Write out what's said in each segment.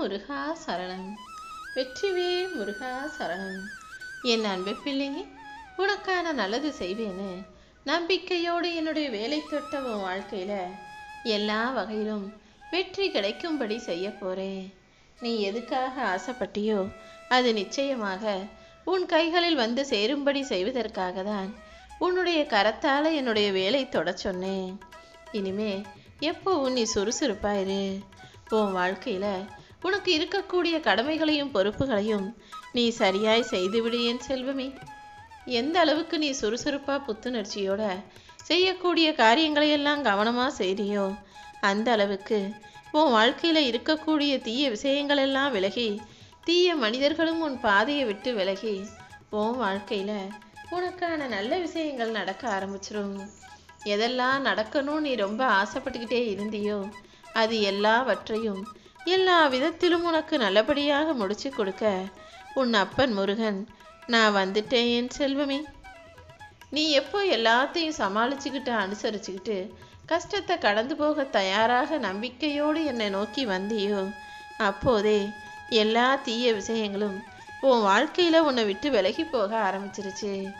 முருகா சரணம். வெற்றிவே முருகா சரணம். என் அன்பு பிள்ளையே உனக்கான நல்லது செய்வேன்னு நம்பிக்கையோடு என்னுடைய வேலை தொட்ட உன் வாழ்க்கையில எல்லா வகையிலும் வெற்றி கிடைக்கும்படி செய்ய போறேன். நீ எதுக்காக ஆசைப்பட்டியோ அது நிச்சயமாக உன் கைகளில் வந்து சேரும்படி செய்வதற்காக தான் உன்னுடைய கரத்தால் என்னுடைய வேலை தொட சொன்னேன். இனிமே எப்போவும் நீ சுறுசுறுப்பாயிரு உன் வாழ்க்கையில உனக்கு இருக்கக்கூடிய கடமைகளையும் பொறுப்புகளையும் நீ சரியாய் செய்துவிடு என் செல்வமே. எந்த அளவுக்கு நீ சுறுசுறுப்பா புத்துணர்ச்சியோட செய்யக்கூடிய காரியங்களை எல்லாம் கவனமா செய்றியோ அந்த அளவுக்கு உன் வாழ்க்கையில் இருக்கக்கூடிய தீய விஷயங்கள் எல்லாம் விலகி தீய மனிதர்களும் உன் பாதையை விட்டு விலகி உன் வாழ்க்கையில் உனக்கான நல்ல விஷயங்கள் நடக்க ஆரம்பிச்சிடும் எதெல்லாம் நடக்கணும் நீ ரொம்ப ஆசைப்பட்டுக்கிட்டே இருந்தியோ அது எல்லாவற்றையும் எல்லா விதத்திலும் உனக்கு நல்லபடியாக முடிச்சு கொடுக்க உன் அப்பன் முருகன். நான் வந்துட்டேன் என் செல்வமே. நீ எப்போ எல்லாத்தையும் சமாளிச்சுக்கிட்டு அனுசரிச்சுக்கிட்டு கஷ்டத்தை கடந்து போக தயாராக நம்பிக்கையோடு என்னை நோக்கி வந்தியோ? அப்போதே எல்லா தீய விஷயங்களும் உன் வாழ்க்கையில் உன்னை விட்டு விலகி போக ஆரம்பிச்சிருச்சு.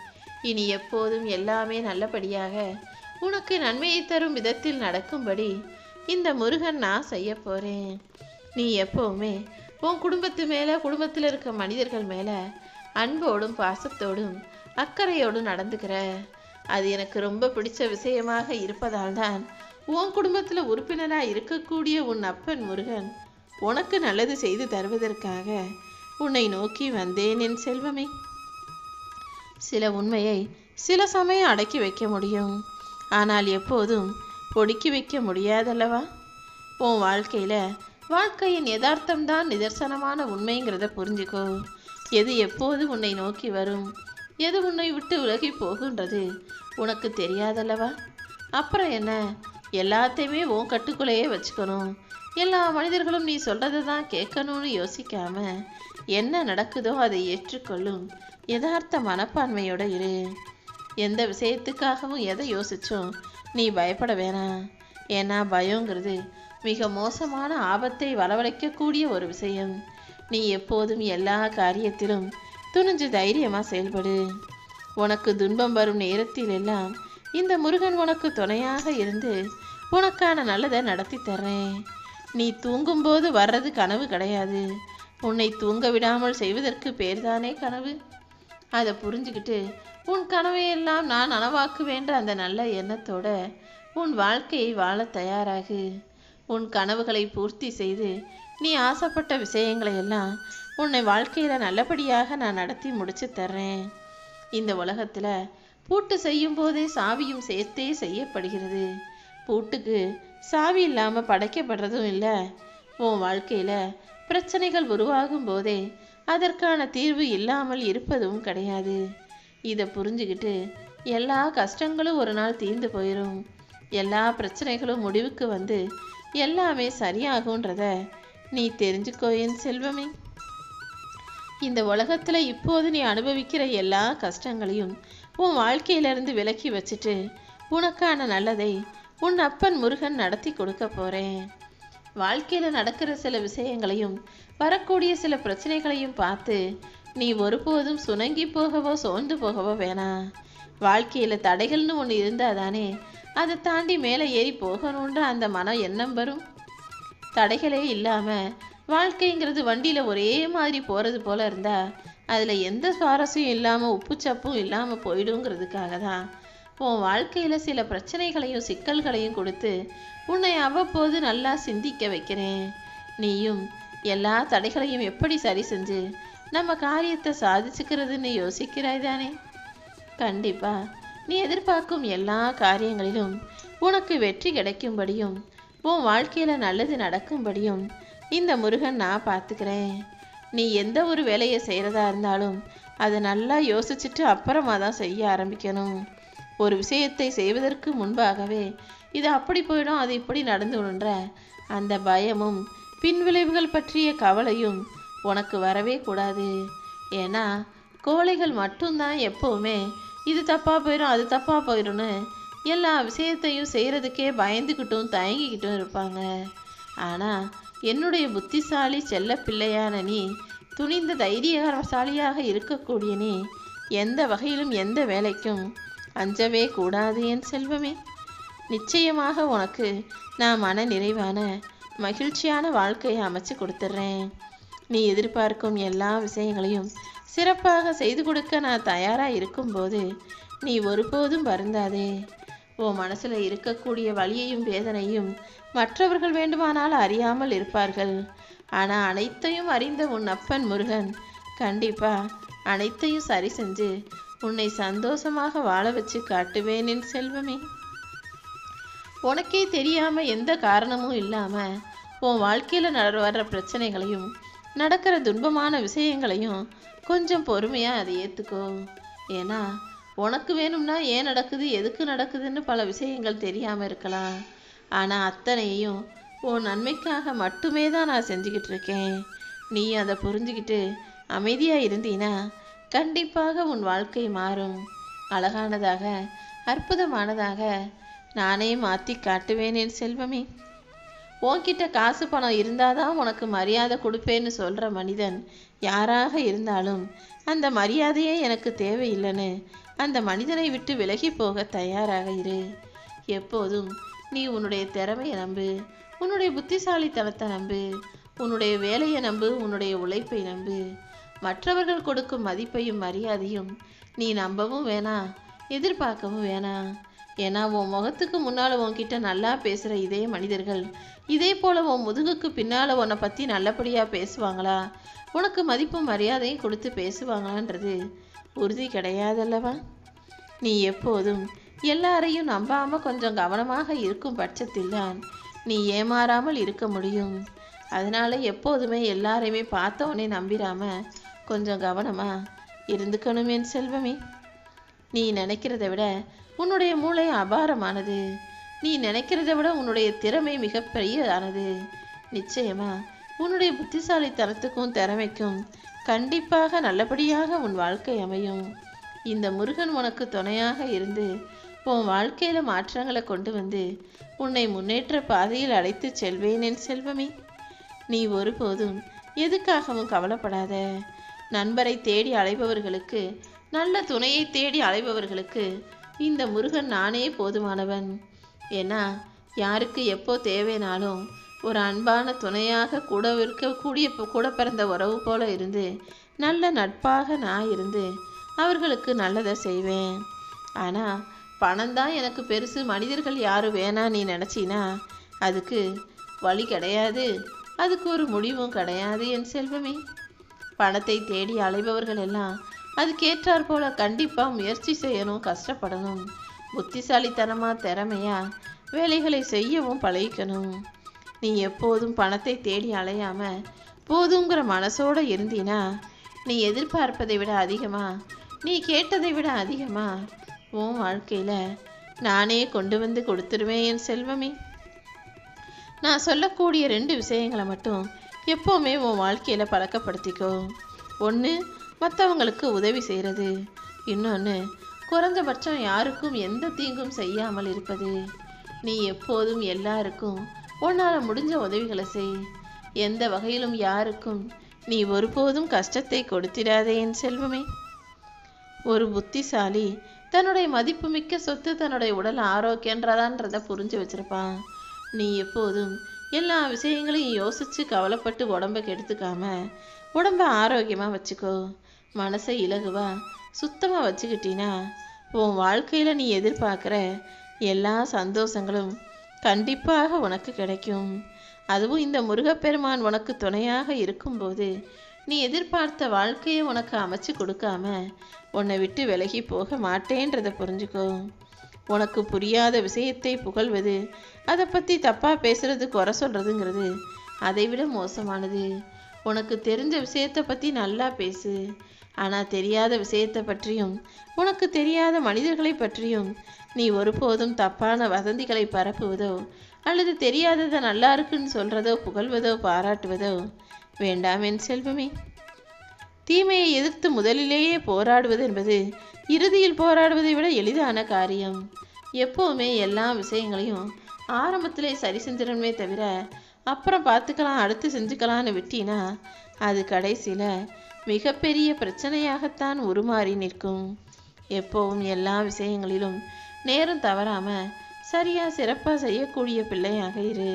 இனி எப்போதும் எல்லாமே நல்லபடியாக உனக்கு நன்மையை தரும் விதத்தில் நடக்கும்படி இந்த முருகன் நான் செய்ய போகிறேன் நீ எப்பவுமே உன் குடும்பத்து மேலே குடும்பத்தில் இருக்க மனிதர்கள் மேலே அன்போடும் பாசத்தோடும் அக்கறையோடும் நடந்துக்கிற. அது எனக்கு ரொம்ப பிடிச்ச விஷயமாக இருப்பதால் தான் உன் குடும்பத்தில் உறுப்பினராக இருக்கக்கூடிய உன் அப்பன் முருகன் உனக்கு நல்லது செய்து தருவதற்காக உன்னை நோக்கி வந்தேன் என் செல்வமே. சில உண்மையை சில சமயம் அடக்கி வைக்க முடியும். ஆனால் எப்போதும் பொடுக்கி வைக்க முடியாதல்லவா? உன் வாழ்க்கையில் வாழ்க்கையின் யதார்த்தம்தான் நிதர்சனமான உண்மைங்கிறத புரிஞ்சுக்கோ. எது எப்போது உன்னை நோக்கி வரும்? எது உன்னை விட்டு விலகி போகுன்றது? உனக்கு தெரியாதல்லவா? அப்புறம் என்ன? எல்லாத்தையுமே உன் கட்டுக்குள்ளேயே வச்சுக்கணும். எல்லா மனிதர்களும் நீ சொல்கிறத தான் கேட்கணும்னு யோசிக்காம என்ன நடக்குதோ அதை ஏற்றுக்கொள்ளும். யதார்த்த மனப்பான்மையோட இரு. எந்த விஷயத்துக்காகவும் எதை யோசிச்சோம் நீ பயப்பட வேணாம். ஏன்னா பயங்கிறது மிக மோசமான ஆபத்தை வரவழைக்கக்கூடிய ஒரு விஷயம். நீ எப்போதும் எல்லா காரியத்திலும் துணிஞ்சு தைரியமாக செயல்படு. உனக்கு துன்பம் வரும் நேரத்தில் எல்லாம் இந்த முருகன் உனக்கு துணையாக இருந்து உனக்கான நல்லதை நடத்தி தர்றேன். நீ தூங்கும்போது வர்றது கனவு கிடையாது. உன்னை தூங்க விடாமல் செய்வதற்கு பேர்தானே கனவு? அதை புரிஞ்சுக்கிட்டு உன் கனவையெல்லாம் நான் நனவாக்குவேன்ற அந்த நல்ல எண்ணத்தோட உன் வாழ்க்கையை வாழ தயாராகு. உன் கனவுகளை பூர்த்தி செய்து நீ ஆசைப்பட்ட விஷயங்களை எல்லாம் உன்னை வாழ்க்கையில் நல்லபடியாக நான் நடத்தி முடிச்சு தர்றேன். இந்த உலகத்தில் பூட்டு செய்யும் போதே சாவியும் சேர்த்தே செய்யப்படுகிறது. பூட்டுக்கு சாவி இல்லாமல் படைக்கப்படுறதும் இல்லை. உன் வாழ்க்கையில் பிரச்சனைகள் உருவாகும் போதே அதற்கான தீர்வு இல்லாமல் இருப்பதும் கிடையாது. இதை புரிஞ்சுக்கிட்டு எல்லா கஷ்டங்களும் ஒரு நாள் தீர்ந்து போயிடும் எல்லா பிரச்சனைகளும் முடிவுக்கு வந்து எல்லாமே சரியாகுன்றத நீ தெரிஞ்சுக்கோ என் செல்வமே. இந்த உலகத்துல இப்போது நீ அனுபவிக்கிற எல்லா கஷ்டங்களையும் உன் வாழ்க்கையிலிருந்து விலக்கி வச்சுட்டு உனக்கான நல்லதை உன் அப்பன் முருகன் நடத்தி கொடுக்க போறேன். வாழ்க்கையில நடக்கிற சில விஷயங்களையும் வரக்கூடிய சில பிரச்சனைகளையும் பார்த்து நீ ஒருபோதும் சுணங்கி போகவோ சோர்ந்து போகவோ வேணாம். வாழ்க்கையில தடைகள்னு ஒன்று இருந்தாதானே அதை தாண்டி மேலே ஏறி போகணுன்ற அந்த மனம் எண்ணம் வரும். தடைகளே இல்லாமல் வாழ்க்கைங்கிறது வண்டியில் ஒரே மாதிரி போகிறது போல இருந்தால் அதில் எந்த சுவாரஸ்யம் இல்லாமல் உப்புச்சப்பும் இல்லாமல் போயிடுங்கிறதுக்காக தான் உன் வாழ்க்கையில் சில பிரச்சனைகளையும் சிக்கல்களையும் கொடுத்து உன்னை அவ்வப்போது நல்லா சிந்திக்க வைக்கிறேன். நீயும் எல்லா தடைகளையும் எப்படி சரி செஞ்சு நம்ம காரியத்தை சாதிச்சுக்கிறதுன்னு யோசிக்கிறாய் தானே? கண்டிப்பாக நீ எதிர்பார்க்கும் எல்லா காரியங்களிலும் உனக்கு வெற்றி கிடைக்கும்படியும் உன் வாழ்க்கையில் நல்லது நடக்கும்படியும் இந்த முருகன் நான் பார்த்துக்கிறேன். நீ எந்த ஒரு வேலையை செய்கிறதா இருந்தாலும் அதை நல்லா யோசிச்சுட்டு அப்புறமா தான் செய்ய ஆரம்பிக்கணும். ஒரு விஷயத்தை செய்வதற்கு முன்பாகவே இது அப்படி போயிடும் அது இப்படி நடந்துடுன்ற அந்த பயமும் பின்விளைவுகள் பற்றிய கவலையும் உனக்கு வரவே கூடாது. ஏன்னா கோழைகள் மட்டும்தான் எப்போவுமே இது தப்பாக போயிடும் அது தப்பாக போயிடும்னு எல்லா விஷயத்தையும் செய்கிறதுக்கே பயந்துக்கிட்டும் தயங்கிக்கிட்டும் இருப்பாங்க. ஆனால் என்னுடைய புத்திசாலி செல்ல பிள்ளையான நீ துணிந்த தைரியசாலியாக இருக்கக்கூடிய நீ எந்த வகையிலும் எந்த வேலைக்கும் அஞ்சவே கூடாது என் செல்வமே. நிச்சயமாக உனக்கு நான் மன நிறைவான மகிழ்ச்சியான வாழ்க்கையை அமைச்சு கொடுத்துட்றேன். நீ எதிர்பார்க்கும் எல்லா விஷயங்களையும் சிறப்பாக செய்து கொடுக்க நான் தயாராக இருக்கும்போது நீ ஒருபோதும் வருந்தாதே. உன் மனசில் இருக்கக்கூடிய வலியையும் வேதனையும் மற்றவர்கள் வேண்டுமானால் அறியாமல் இருப்பார்கள். ஆனால் அனைத்தையும் அறிந்த உன் அப்பன் முருகன் கண்டிப்பா அனைத்தையும் சரி செஞ்சு உன்னை சந்தோஷமாக வாழ வச்சு காட்டுவேன் என் செல்வமே. உனக்கே தெரியாம எந்த காரணமும் இல்லாம உன் வாழ்க்கையில நட வர்ற பிரச்சனைகளையும் நடக்கிற துன்பமான விஷயங்களையும் கொஞ்சம் பொறுமையா அதை ஏத்துக்கோ. ஏன்னா உனக்கு வேணும்னா ஏன் நடக்குது எதுக்கு நடக்குதுன்னு பல விஷயங்கள் தெரியாம இருக்கலாம். ஆனா அத்தனையும் உன் நன்மைக்காக மட்டுமே தான் நான் செஞ்சுக்கிட்டு இருக்கேன். நீ அதை புரிஞ்சுக்கிட்டு அமைதியா இருந்தீனா கண்டிப்பாக உன் வாழ்க்கை மாறும். அழகானதாக அற்புதமானதாக நானே மாற்றி காட்டுவேன் செல்வமே. உன்கிட்ட காசு பணம் இருந்தால் தான் உனக்கு மரியாதை கொடுப்பேன்னு சொல்கிற மனிதன் யாராக இருந்தாலும் அந்த மரியாதையே எனக்கு தேவையில்லைன்னு அந்த மனிதனை விட்டு விலகி போக தயாராக இரு. எப்போதும் நீ உன்னுடைய திறமையை நம்பு உன்னுடைய புத்திசாலித்தனத்தை நம்பு உன்னுடைய வேலையை நம்பு உன்னுடைய உழைப்பை நம்பு. மற்றவர்கள் கொடுக்கும் மதிப்பையும் மரியாதையும் நீ நம்பவும் வேணாம் எதிர்பார்க்கவும் வேணாம். ஏன்னா உன் முகத்துக்கு முன்னால் உன்கிட்ட நல்லா பேசுகிற இதே மனிதர்கள் இதே போல் உன் முதுகுக்கு பின்னால் உன்னை பற்றி நல்லபடியாக பேசுவாங்களா? உனக்கு மதிப்பும் மரியாதையும் கொடுத்து பேசுவாங்களான்றது உறுதி கிடையாதல்லவா? நீ எப்போதும் எல்லாரையும் நம்பாமல் கொஞ்சம் கவனமாக இருக்கும் பட்சத்தில் தான் நீ ஏமாறாமல் இருக்க முடியும். அதனால் எப்போதுமே எல்லாரையுமே பார்த்தவொடனே நம்பிராம கொஞ்சம் கவனமாக இருந்துக்கணும் என் செல்வமே. நீ நினைக்கிறத விட உன்னுடைய மூளை அபாரமானது. நீ நினைக்கிறத விட உன்னுடைய திறமை மிகப்பெரியதானது நிச்சயமா உன்னுடைய புத்திசாலித்தனத்துக்கும் திறமைக்கும் கண்டிப்பாக நல்லபடியாக உன் வாழ்க்கை அமையும். இந்த முருகன் உனக்கு துணையாக இருந்து உன் வாழ்க்கையில மாற்றங்களை கொண்டு வந்து உன்னை முன்னேற்ற பாதையில் அழைத்து செல்வேன் என் செல்வமே. நீ ஒருபோதும் எதுக்காகவும் கவலைப்படாத. நண்பரை தேடி அலைபவர்களுக்கு நல்ல துணையை தேடி அலைபவர்களுக்கு இந்த முருகன் நானே போதுமானவன். ஏன்னா யாருக்கு எப்போ தேவைனாலும் ஒரு அன்பான துணையாக கூட இருக்கக்கூடிய கூட பிறந்த உறவு போல இருந்து நல்ல நட்பாக நான் இருந்து அவர்களுக்கு நல்லதை செய்வேன். ஆனால் பணம் தான் எனக்கு பெருசு மனிதர்கள் யாரும் வேணாம் நீ நினச்சினா அதுக்கு வழி கிடையாது அதுக்கு ஒரு முடிவும் கிடையாது என் செல்வமே. பணத்தை தேடி அலைபவர்கள் எல்லாம் அதுக்கேற்றாற் போல கண்டிப்பாக முயற்சி செய்யணும் கஷ்டப்படணும். புத்திசாலித்தனமாக திறமையா வேலைகளை செய்யவும் பழகிக்கணும். நீ எப்போதும் பணத்தை தேடி அலையாமல் போதுங்கிற மனசோடு இருந்தினா நீ எதிர்பார்ப்பதை விட அதிகமாக நீ கேட்டதை விட அதிகமாக உன் வாழ்க்கையில் நானே கொண்டு வந்து கொடுத்துருவேன் என் செல்வமே. நான் சொல்லக்கூடிய ரெண்டு விஷயங்களை மட்டும் எப்போவுமே உன் வாழ்க்கையில் பழக்கப்படுத்திக்கோ. ஒன்று மற்றவங்களுக்கு உதவி செய்கிறது இன்னொன்று குறைஞ்சபட்சம் யாருக்கும் எந்த தீங்கும் செய்யாமல் இருப்பது. நீ எப்போதும் எல்லாருக்கும் உன்னால் முடிஞ்ச உதவிகளை செய். எந்த வகையிலும் யாருக்கும் நீ ஒருபோதும் கஷ்டத்தை கொடுத்திடாதே என் செல்வமே. ஒரு புத்திசாலி தன்னுடைய மதிப்புமிக்க சொத்து தன்னுடைய உடல் ஆரோக்கியன்றதான்றத புரிஞ்சு வச்சிருப்பான். நீ எப்போதும் எல்லா விஷயங்களையும் யோசிச்சு கவலைப்பட்டு உடம்ப கெடுத்துக்காம உடம்ப ஆரோக்கியமாக வச்சுக்கோ. மனசை இலகுவா? சுத்தமாக வச்சுக்கிட்டீன்னா உன் வாழ்க்கையில் நீ எதிர்பார்க்குற எல்லா சந்தோஷங்களும் கண்டிப்பாக உனக்கு கிடைக்கும். அதுவும் இந்த முருகப்பெருமான் உனக்கு துணையாக இருக்கும்போது நீ எதிர்பார்த்த வாழ்க்கையை உனக்கு அமைச்சு கொடுக்காம உன்னை விட்டு விலகி போக மாட்டேன்றதை புரிஞ்சுக்கோ. உனக்கு புரியாத விஷயத்தை புகழ்வது அதை பற்றி தப்பாக பேசுறது குறை சொல்கிறதுங்கிறது அதை விட மோசமானது. உனக்கு தெரிஞ்ச விஷயத்தை பற்றி நல்லா பேசு. ஆனால் தெரியாத விஷயத்தை பற்றியும் உனக்கு தெரியாத மனிதர்களை பற்றியும் நீ ஒருபோதும் தப்பான வதந்திகளை பரப்புவதோ அல்லது தெரியாததை நல்லா இருக்குன்னு சொல்கிறதோ புகழ்வதோ பாராட்டுவதோ வேண்டாம் என் செல்வமே. தீமையை எதிர்த்து முதலிலேயே போராடுவது என்பது இறுதியில் போராடுவதை விட எளிதான காரியம். எப்போவுமே எல்லா விஷயங்களையும் ஆரம்பத்திலே சரி செஞ்சிடணுமே தவிர அப்புறம் பார்த்துக்கலாம் அடுத்து செஞ்சுக்கலான்னு விட்டினா அது கடைசியில் மிகப்பெரிய பிரச்சனையாகத்தான் உருமாறி நிற்கும். எப்போவும் எல்லா விஷயங்களிலும் நேரம் தவறாமல் சரியாக சிறப்பாக செய்யக்கூடிய பிள்ளையாக இரு.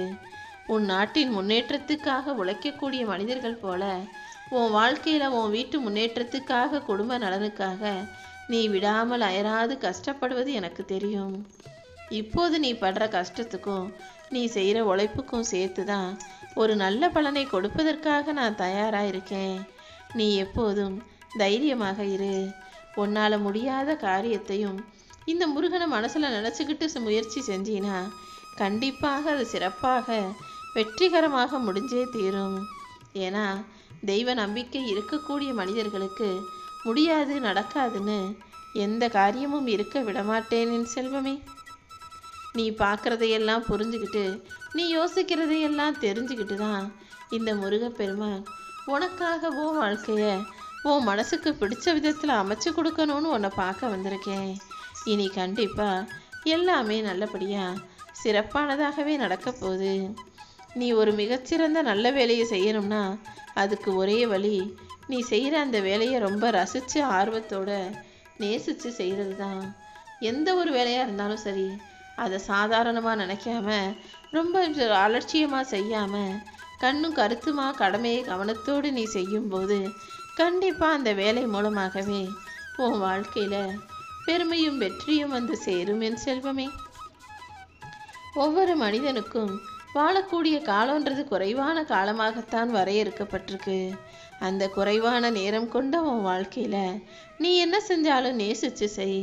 உன் நாட்டின் முன்னேற்றத்துக்காக உழைக்கக்கூடிய மனிதர்கள் போல உன் வாழ்க்கையில் உன் வீட்டு முன்னேற்றத்துக்காக குடும்ப நலனுக்காக நீ விடாமல் அயராது கஷ்டப்படுவது எனக்கு தெரியும். இப்போது நீ படுற கஷ்டத்துக்கும் நீ செய்கிற உழைப்புக்கும் சேர்த்து தான் ஒரு நல்ல பலனை கொடுப்பதற்காக நான் தயாராக இருக்கேன் நீ எப்போதும் தைரியமாக இரு. உன்னால் முடியாத காரியத்தையும் இந்த முருகனை மனசில் நினச்சிக்கிட்டு முயற்சி செஞ்சினா கண்டிப்பாக அது சிறப்பாக வெற்றிகரமாக முடிஞ்சே தீரும். ஏன்னா தெய்வ நம்பிக்கை இருக்கக்கூடிய மனிதர்களுக்கு முடியாது நடக்காதுன்னு எந்த காரியமும் இருக்க விடமாட்டேனின் செல்வமே. நீ பார்க்குறதையெல்லாம் புரிஞ்சுக்கிட்டு நீ யோசிக்கிறதையெல்லாம் தெரிஞ்சுக்கிட்டு தான் இந்த முருகப்பெருமான் உனக்காக உன் வாழ்க்கையை உன் மனசுக்கு பிடிச்ச விதத்தில் அமைச்சு கொடுக்கணும்னு உன்னை பார்க்க வந்திருக்கேன். இனி கண்டிப்பாக எல்லாமே நல்லபடியாக சிறப்பானதாகவே நடக்க போகுது. நீ ஒரு மிகச்சிறந்த நல்ல வேலையை செய்யணும்னா அதுக்கு ஒரே வழி நீ செய்கிற அந்த வேலையை ரொம்ப ரசித்து ஆர்வத்தோட நேசித்து செய்கிறது தான். எந்த ஒரு வேலையாக இருந்தாலும் சரி அதை சாதாரணமாக நினைக்காம ரொம்ப அலட்சியமாக செய்யாமல் கண்ணும் கருத்துமா கடமையை கவனத்தோடு நீ செய்யும்போது கண்டிப்பாக அந்த வேலை மூலமாகவே உன் வாழ்க்கையில் பெருமையும் வெற்றியும் வந்து சேரும் என் செல்வமே. ஒவ்வொரு மனிதனுக்கும் வாழக்கூடிய காலன்றது குறைவான காலமாகத்தான் வரையறுக்கப்பட்டிருக்கு. அந்த குறைவான நேரம் கொண்ட உன் வாழ்க்கையில் நீ என்ன செஞ்சாலும் நேசிச்சு செய்.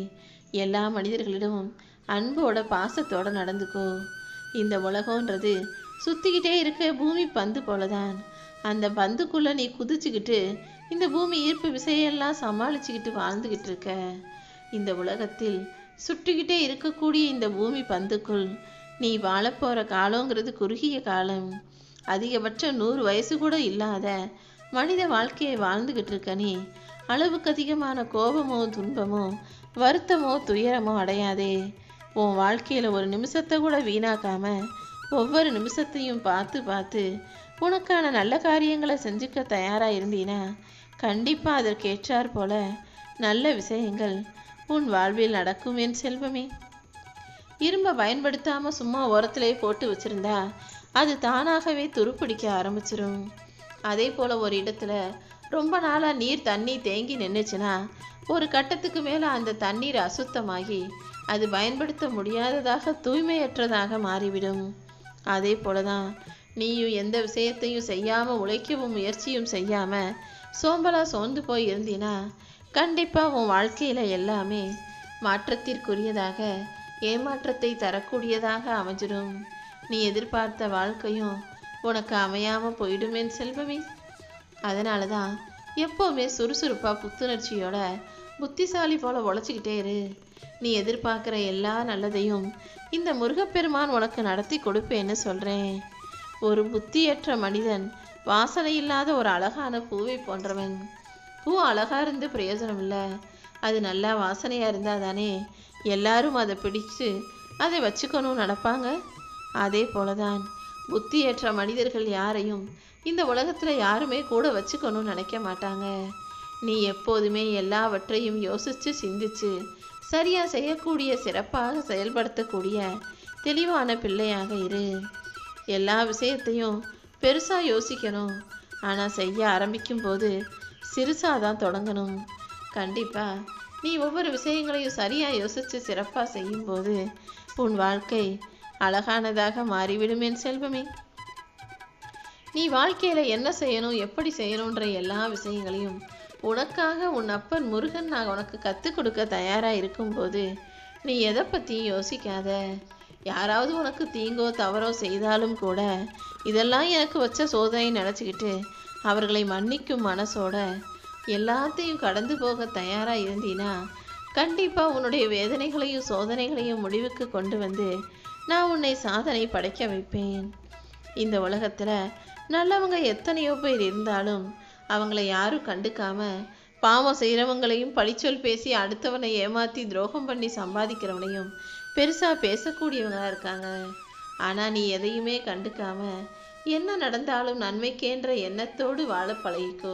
எல்லா மனிதர்களிடமும் அன்போட பாசத்தோட நடந்துக்கோ. இந்த உலகன்றது சுற்றிக்கிட்டே இருக்க பூமி பந்து போலதான். அந்த பந்துக்குள்ளே நீ குதிச்சுக்கிட்டு இந்த பூமி ஈர்ப்பு விசையெல்லாம் சமாளிச்சுக்கிட்டு வாழ்ந்துக்கிட்டு இருக்க. இந்த உலகத்தில் சுட்டிக்கிட்டே இருக்கக்கூடிய இந்த பூமி பந்துக்குள் நீ வாழப்போகிற காலங்கிறது குறுகிய காலம். அதிகபட்சம் நூறு வயசு கூட இல்லாத மனித வாழ்க்கையை வாழ்ந்துக்கிட்டு இருக்க நீ அளவுக்கு அதிகமான கோபமோ துன்பமோ வருத்தமோ துயரமோ அடையாதே. உன் வாழ்க்கையில் ஒரு நிமிஷத்தை கூட வீணாக்காம ஒவ்வொரு நிமிஷத்தையும் பார்த்து பார்த்து உனக்கான நல்ல காரியங்களை செஞ்சுக்க தயாராக இருந்தீனா கண்டிப்பாக அதற்கேற்றார் போல நல்ல விஷயங்கள் உன் வாழ்வில் நடக்கும் என் செல்வமே. இரும்பை பயன்படுத்தாமல் சும்மா ஓரத்திலே போட்டு வச்சிருந்தா அது தானாகவே துருப்பிடிக்க ஆரம்பிச்சிரும். அதே போல் ஒரு இடத்துல ரொம்ப நாளாக நீர் தண்ணி தேங்கி நின்றுச்சுன்னா ஒரு கட்டத்துக்கு மேலே அந்த தண்ணீர் அசுத்தமாகி அது பயன்படுத்த முடியாததாக தூய்மையற்றதாக மாறிவிடும். அதே போலதான் நீயும் எந்த விஷயத்தையும் செய்யாமல் உழைக்கவும் முயற்சியும் செய்யாமல் சோம்பலா சோர்ந்து போய் இருந்தினா கண்டிப்பாக உன் வாழ்க்கையில் எல்லாமே மாற்றத்திற்குரியதாக ஏமாற்றத்தை தரக்கூடியதாக அமைஞ்சிடும் நீ எதிர்பார்த்த வாழ்க்கையும் உனக்கு அமையாமல் போயிடுமேன் செல்வமே. அதனால தான் எப்போவுமே சுறுசுறுப்பாக புத்துணர்ச்சியோட புத்திசாலி போல உழைச்சிக்கிட்டே இரு. நீ எதிர்பார்க்குற எல்லா நல்லதையும் இந்த முருகப்பெருமான் உனக்கு நடத்தி கொடுப்பேன்னு சொல்கிறேன் ஒரு புத்தியற்ற மனிதன் வாசனை இல்லாத ஒரு அழகான பூவை போன்றவன். பூ அழகாக இருந்து பிரயோஜனம் இல்லை. அது நல்லா வாசனையாக இருந்தால் தானே எல்லாரும் அதை பிடிச்சு அதை வச்சுக்கணும்னு நடப்பாங்க அதே போல தான் புத்தியற்ற மனிதர்கள் யாரையும் இந்த உலகத்தில் யாருமே கூட வச்சுக்கணும்னு நினைக்க மாட்டாங்க. நீ எப்போதுமே எல்லாவற்றையும் யோசித்து சிந்திச்சு சரியாக செய்யக்கூடிய சிறப்பாக செயல்படுத்தக்கூடிய தெளிவான பிள்ளையாக இரு. எல்லா விஷயத்தையும் பெருசாக யோசிக்கணும். ஆனால் செய்ய ஆரம்பிக்கும் போது சிறுசாக தான் தொடங்கணும். கண்டிப்பாக நீ ஒவ்வொரு விஷயங்களையும் சரியாக யோசித்து சிறப்பாக செய்யும்போது உன் வாழ்க்கை அழகானதாக மாறிவிடும் என் செல்வமே. நீ வாழ்க்கையில் என்ன செய்யணும் எப்படி செய்யணுன்ற எல்லா விஷயங்களையும் உனக்காக உன் அப்பன் முருகன் நான் உனக்கு கற்றுக் கொடுக்க தயாராக இருக்கும்போது நீ எதை பற்றியும் யோசிக்காத. யாராவது உனக்கு தீங்கோ தவறோ செய்தாலும் கூட இதெல்லாம் எனக்கு வச்ச சோதனை நினச்சிக்கிட்டு அவர்களை மன்னிக்கும் மனசோட எல்லாத்தையும் கடந்து போக தயாராக இருந்தீனா கண்டிப்பாக உன்னுடைய வேதனைகளையும் சோதனைகளையும் முடிவுக்கு கொண்டு வந்து நான் உன்னை சாதனை படைக்க வைப்பேன். இந்த உலகத்தில் நல்லவங்க எத்தனையோ பேர் இருந்தாலும் அவங்கள யாரும் கண்டுக்காம பாவம் செய்கிறவங்களையும் பழிச்சொல் பேசி அடுத்தவனை ஏமாற்றி துரோகம் பண்ணி சம்பாதிக்கிறவனையும் பெருசாக பேசக்கூடியவங்களா இருக்காங்க. ஆனால் நீ எதையுமே கண்டுக்காம என்ன நடந்தாலும் நன்மைக்கேன்ற எண்ணத்தோடு வாழ பழகிக்கோ.